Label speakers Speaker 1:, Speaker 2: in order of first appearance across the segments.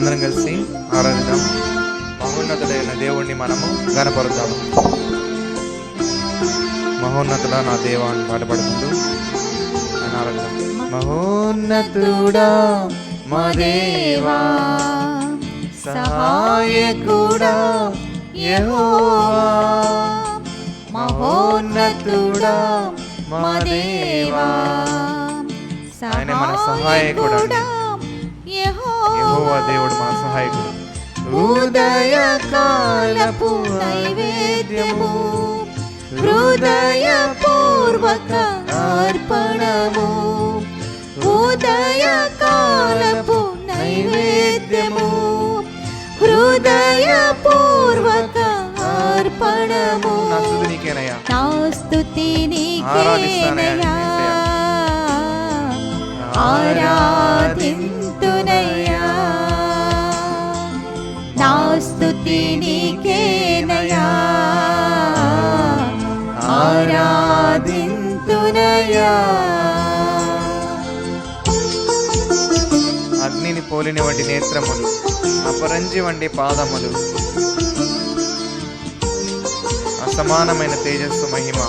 Speaker 1: అందరం కలిసి ఆరాధిద్దాం. మహోన్నతుడైన దేవుణ్ణి మనము గనపరుద్దాము మహోన్నతుడా నా దేవా అని పాట పాడుకుంటూ ఆయన ఆరాధిద్దాం. మహోన్నతుడా మా దేవా సహాయకుడా యెహోవా. మహోన్నతుడా మా దేవా ఆయనే మన సహాయకుడు. యెహోవా దేవుడు మన సహాయకుడు.
Speaker 2: ఉదయకాలపు నైవేద్యము హృదయపూర్వక అర్పణము ఉదయకాలపు నైవేద్యము హృదయపూర్వక అర్పణము
Speaker 1: నా స్తుతి నీకేనయ్యా. అగ్నిని పోలిన వంటి నేత్రములు అపరంజి వంటి పాదములు అసమానమైన తేజస్సు మహిమ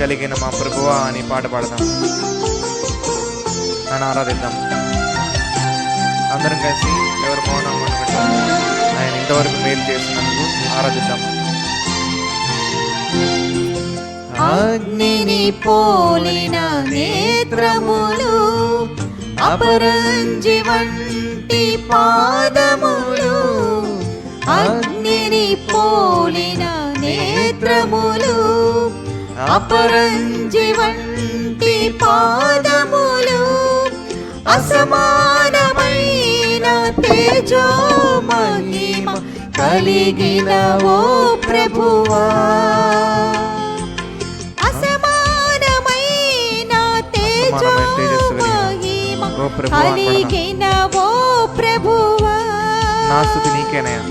Speaker 1: కలిగిన మా ప్రభువా అని పాట పాడదాం. అని ఆరాధిద్దాం. అందరం కలిసి ఎవరు మౌనం అనుకుంటాం ఆయన ఇంతవరకు మేలు చేసినందుకు ఆరాధిద్దాం.
Speaker 2: అగ్నిని పోలిన నేత్రములు అపరంజి వంటి పాదములు అగ్నిని పోలిన నేత్రములు అపరంజి వంటి పాదములు అసమానమైన తేజోమయ కలిగిన ఓ ప్రభువా. అసమానమైన
Speaker 1: కలిగిన ఓ ప్రభువా నా స్థుతి నీకేనయ్యా.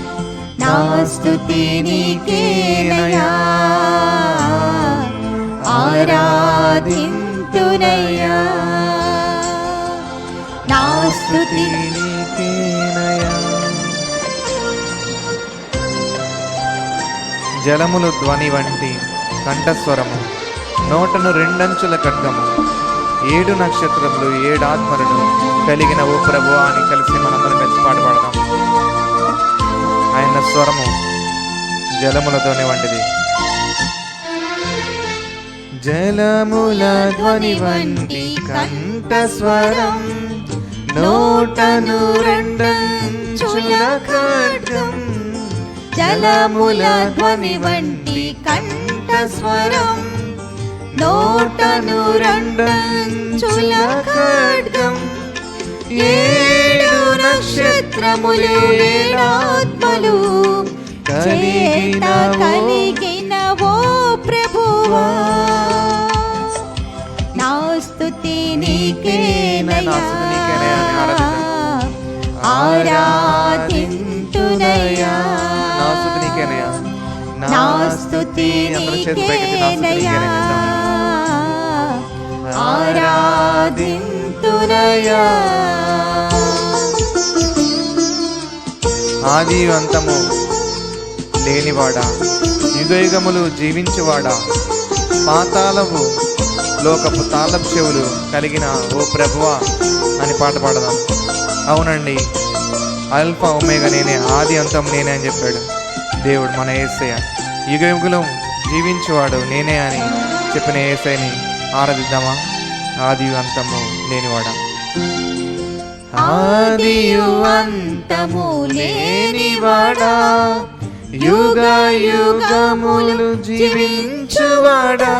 Speaker 2: నా స్తుతి నీకేనయా ఆరాధింతునయ్యా. నా స్తుతి
Speaker 1: నీకేనయ్యా. జలములు ధ్వని వంటి కంఠస్వరము నోటను రెండంచుల ఖడ్గము ఏడు నక్షత్రములు ఏడు ఆత్మలను కలిగిన ఓ ప్రభు అని కలిసి మనందరం కలిసి పాట పాడదాం. ఆయన స్వరము జలముల ధ్వని వంటిది. జలముల ధ్వని వంటి కంఠస్వరం నోటను రెండంచుల ఖడ్గం
Speaker 2: జలముల ధ్వని వంటి కంఠస్వరం నోటను రెండంచుల ఖడ్గం. ఏడు నక్షత్రములు ఏడాత్మలు. చేత
Speaker 1: ఆది అంతము లేనివాడా యుగయుగములు జీవించువాడా పాతాళము లోకపు తాళపు చెవులు కలిగిన ఓ ప్రభువా అని పాట పాడదాం అవునండి అల్ఫా ఒమేగా నేనే ఆది అంతం నేనే అని చెప్పాడు దేవుడు మన ఏసయ్య యుగయుగులం జీవించువాడు నేనే అని చెప్పిన ఏసైని ఆరాధిద్దామా? ఆది అంతము లేనివాడా?
Speaker 2: ఆదియు అంతము లేనివాడా? యుగ యుగములు జీవించువాడా?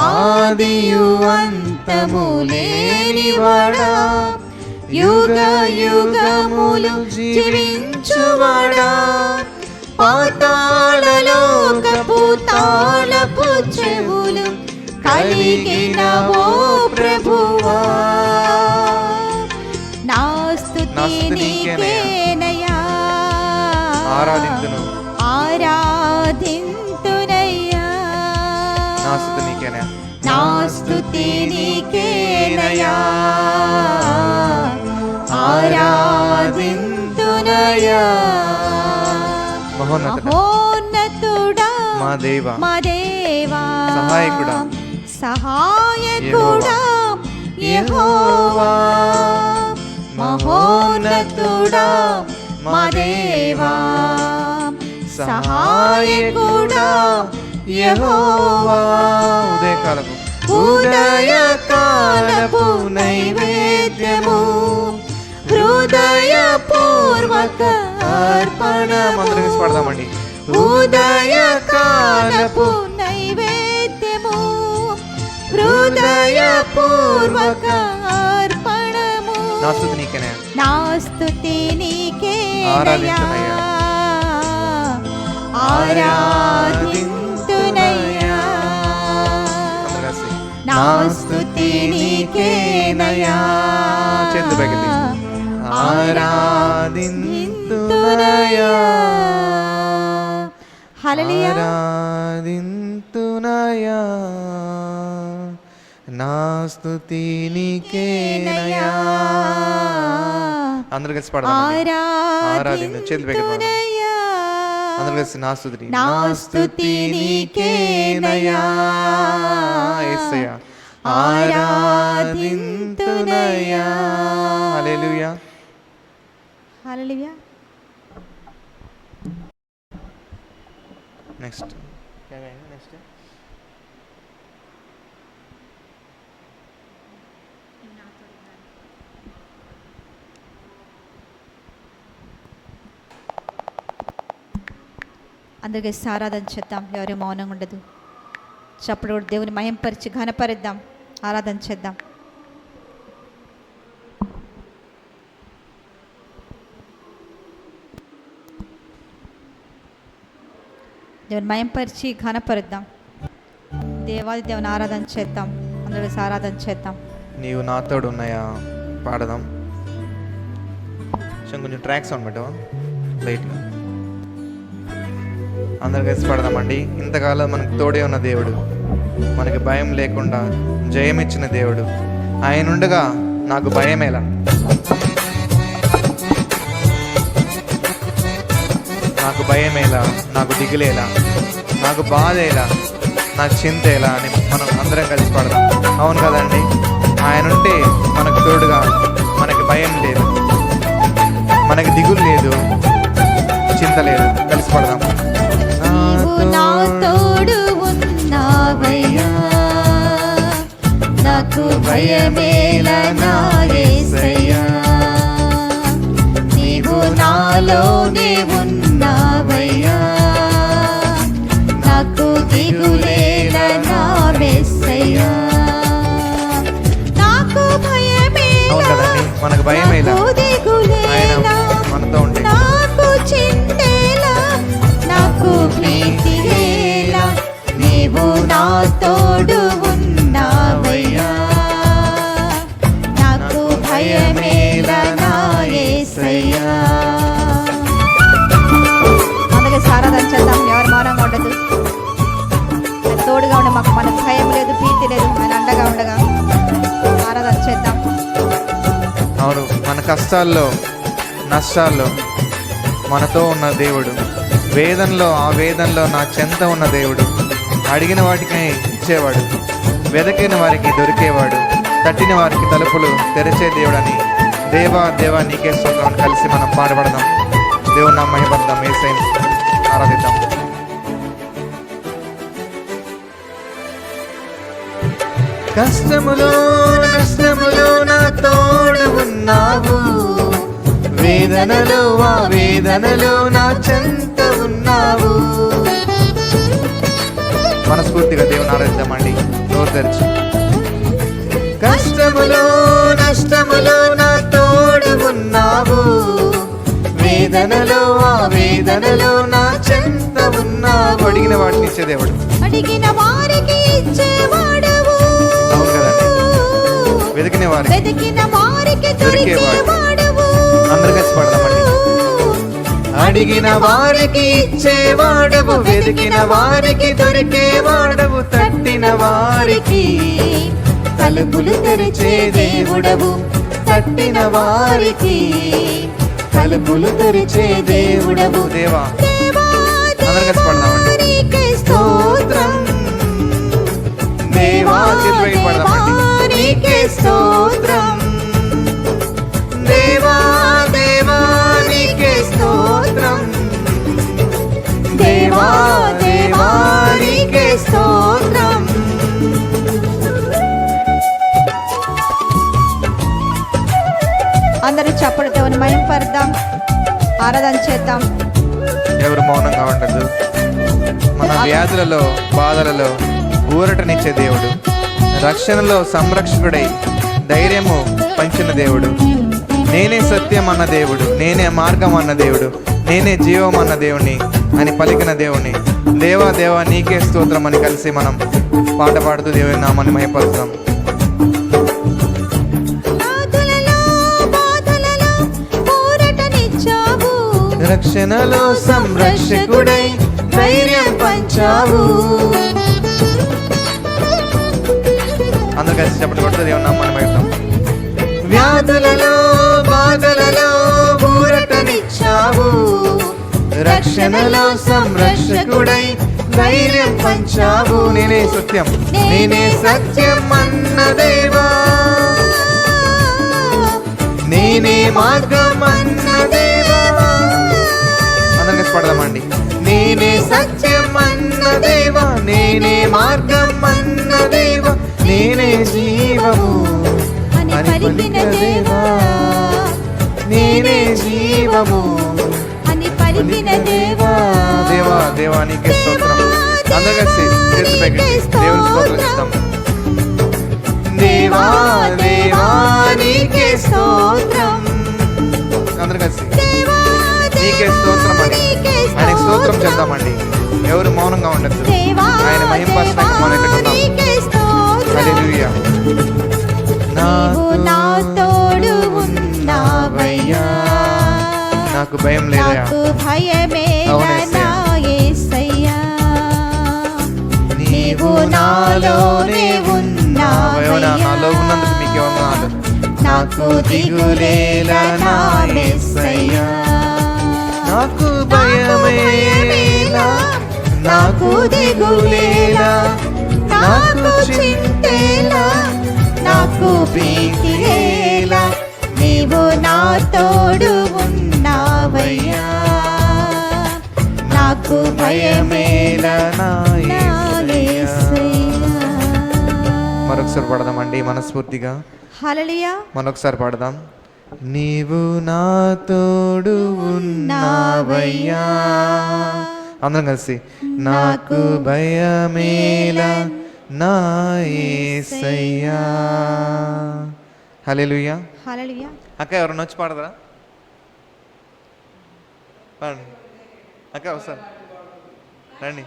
Speaker 2: ఆదియు అంతము లేనివాడా? యుగ యుగములు జీవించువాడా?
Speaker 1: ఆరాధింతును.
Speaker 2: ఆరాధింతునయ్యా
Speaker 1: నా స్థుతి నీకేనా
Speaker 2: నా స్తుతి నీకేనయ్యా ఆరాధింతునయ్యా
Speaker 1: మహోన్నతుడా
Speaker 2: మహోన్నతుడా
Speaker 1: మా దేవ
Speaker 2: మా దేవా
Speaker 1: సహాయకుడా.
Speaker 2: సహాయకుడా యెహోవా మహోన్నతుడా మా దేవా సహాయకుడా యెహోవా.
Speaker 1: ఉదయకాలపు
Speaker 2: ఉదయకాలపు నైవేద్యము హృదయపూర్వక అర్పణ
Speaker 1: కలిసి పాడదామండి.
Speaker 2: ఉదయకాలపు నైవేద్యము హృదయపూర్వక అర్పణము.
Speaker 1: నా స్థుతి నీకేనే.
Speaker 2: నా స్తుతి నీకే. ఆరాధింతునయ్యా నా స్తుతి నీకేనయ్యా
Speaker 1: చేతులు పైకి ఎత్తి. ఆరాధింతునయా
Speaker 2: హల్లెలూయా
Speaker 1: ఆరాధింతునయా నా అందరు కలిసి పాడదాం ఆరాధించు. చేతులు పైకి ఎత్తి పాడదాం.
Speaker 2: ఆరాధింతునయ్యా
Speaker 1: అందరు కలిసి నా స్తుతి
Speaker 2: నా స్తుతి నీకేనయ్యా
Speaker 1: యేసయ్యా ఆరాధింతునయా హల్లెలూయా
Speaker 2: హల్లెలూయా
Speaker 1: నెక్స్ట్ నెక్స్ట్
Speaker 2: అందరికీ ఆరాధన చేద్దాం. ఎవరే మౌనంగా ఉండదు. చప్పుడు కూడా దేవుని మయంపరిచి ఘనపరిద్దాం. ఆరాధన చేద్దాం. దేవుని మయంపరిచి ఘనపరిద్దాం. దేవాది దేవుని ఆరాధన చేద్దాం. అందరూ ఆరాధన చేద్దాం.
Speaker 1: నీవు నాతోడు ఉన్నాయా? పాడదాం. కొంచెం ట్రాక్స్ అనమాట లైట్గా అందరు కలిసి పడదామండి. ఇంతకాలం మనకు తోడే ఉన్న దేవుడు. మనకి భయం లేకుండా జయమిచ్చిన దేవుడు. ఆయన ఉండగా నాకు భయమేలా నాకు భయమేలా నాకు దిగులేలా నాకు బాధేలా నాకు చింతేలా అని మనం అందరం కలిసి పడదాం. అవును కదండి? ఆయన ఉంటే మనకు తోడుగా మనకి భయం లేదు. మనకి దిగులు లేదు చింత లేదు. కలిసి పడదాం.
Speaker 2: నా తోడు ఉన్నావయ్యా. నాకు భయమేల నా యేసయ్యా నీవు నాలోనే ఉన్నావయ్యా. నాకు దిగులేల నా మెస్సయ్యా నాకు భయమేల
Speaker 1: అవును కదండి. మనకు భయమేలా
Speaker 2: తోడు ఉన్నావయ్యా. నాకు భయమేలా నా యేసయ్యా అందుకే సారాధన చేద్దాం. ఎవరు మౌనంగా ఉండదు. తోడుగా ఉండి మాకు మనకు భయం లేదు ప్రీతి లేదు. ఆయన అండగా ఉండగా ఆరాధన చేద్దాం.
Speaker 1: అవును మన కష్టాల్లో నష్టాల్లో మనతో ఉన్న దేవుడు. వేదనలో ఆ వేదనలో నా చెంత ఉన్న దేవుడు. అడిగిన వాటికై ఇచ్చేవాడు వెదకైన వారికి దొరికేవాడు తట్టిన వారికి తలుపులు తెరిచే దేవుడని దేవా దేవా నీకే స్తోత్రం. కలిసి మనం పాడబడదాం. దేవుని నా మహిమద్దాం ఏసై ఆరాధిద్దాం. కష్టములో నష్టములో నా తోడు ఉన్నావు. వేదనలో ఆ వేదనలో నా చెంత ఉన్నావు. మనస్ఫూర్తిగా దేవుని ఆరాధిద్దామండి. నోరు తెరిచి. కష్టములో నష్టములో నా తోడు ఉన్నావు వేదనలో ఆ వేదనలో నా చెంత ఉన్నావు. అడిగిన వాటిని ఇచ్చే దేవుడు.
Speaker 2: అడిగిన వారికి ఇచ్చేవాడవు
Speaker 1: అవును కదండి. వెతికిన వారికి.
Speaker 2: వెతికిన వారికి
Speaker 1: దొరికేవాడు.
Speaker 2: దొరికేవాడవు
Speaker 1: అందరు కలిసి పాడదామండి అడిగిన వారికి ఇచ్చేవాడవు వెతికిన వారికి దొరికేవాడవు తట్టిన వారికి
Speaker 2: తలుపులు తెరిచే దేవుడవు.
Speaker 1: తట్టిన వారికి
Speaker 2: తలుపులు తెరిచే దేవుడవు.
Speaker 1: దేవా
Speaker 2: స్తోత్రం.
Speaker 1: దేవా
Speaker 2: స్తోత్రం.
Speaker 1: స్తోత్రం.
Speaker 2: అందరూ చప్పటితో మయం పడదాం ఆరాధన చేద్దాం.
Speaker 1: ఎవరు మౌనంగా ఉండదు మన వ్యాధులలో బాధలలో ఊరటనిచ్చే దేవుడు. రక్షణలో సంరక్షకుడై ధైర్యము పంచిన దేవుడు. నేనే సత్యం అన్న దేవుడు. నేనే మార్గం అన్న దేవుడు. నేనే జీవం అన్న దేవుని అని పలికిన దేవుని దేవా దేవా నీకే స్తోత్రం అని కలిసి మనం పాట పాడుతూ దేవుని నామాన్ని
Speaker 2: ఊరటనిచ్చావు
Speaker 1: రక్షణలో సంరక్షకుడై ధైర్యం పంచావు. అందరు కలిసి చెప్పండి కొడుతూ దేవుని నామాన్ని వ్యాధులలో బాధలలో రక్షణలో సంరక్షకుడై ధైర్యం పంచావు నేనే సత్యం నేనే సత్యం అన్న దేవా. నేనే మార్గం అన్న దేవా. అందరం కలిసి పాడదామండి నేనే సత్యం అన్న దేవా నేనే మార్గం అన్న దేవా నేనే జీవము.
Speaker 2: అని పలికిన దేవా
Speaker 1: నేనే జీవము.
Speaker 2: దేవా
Speaker 1: దేవా. దేవా నీకే స్తోత్రం. అందరం కలిసి చేతులు పైకి దేవుని స్తోత్రం. ఇస్తాం దేవా దేవా నీకే స్తోత్రం. అందరం కలిసి.
Speaker 2: దేవా,
Speaker 1: నీకే స్తోత్రం అని
Speaker 2: నీకే
Speaker 1: ఆయనకి స్తోత్రం
Speaker 2: స్తోత్రం.
Speaker 1: చెప్దామండి ఎవరు మౌనంగా ఉండద్దు. ఆయన మహింపరచడానికి మనం ఇక్కడ ఉన్నాం.
Speaker 2: నీకే
Speaker 1: భయం లేదయా
Speaker 2: నాకు
Speaker 1: దిగులేలా నా నాకు భయమేలా నాకు దిగులేలా నాకు చింతేలా నాకు
Speaker 2: నీవు నా తోడు ఉన్నావయ్యా నాకు
Speaker 1: భయమేలా నా
Speaker 2: నా
Speaker 1: యేసయ్యా.
Speaker 2: యేసయ్యా.
Speaker 1: మరొకసారి పడదామండి మనస్ఫూర్తిగా.
Speaker 2: హల్లెలూయా.
Speaker 1: మరొకసారి పాడదాం. నీవు నా తోడు ఉన్నావయ్యా. అందరం కలిసి నాకు భయమేలా నా యేసయ్యా హల్లెలూయా.
Speaker 2: హల్లెలూయా.
Speaker 1: అక్క ఎవరన్నా వచ్చి పాడదరా పాడండి. అక్క ఒకసారి. రండి.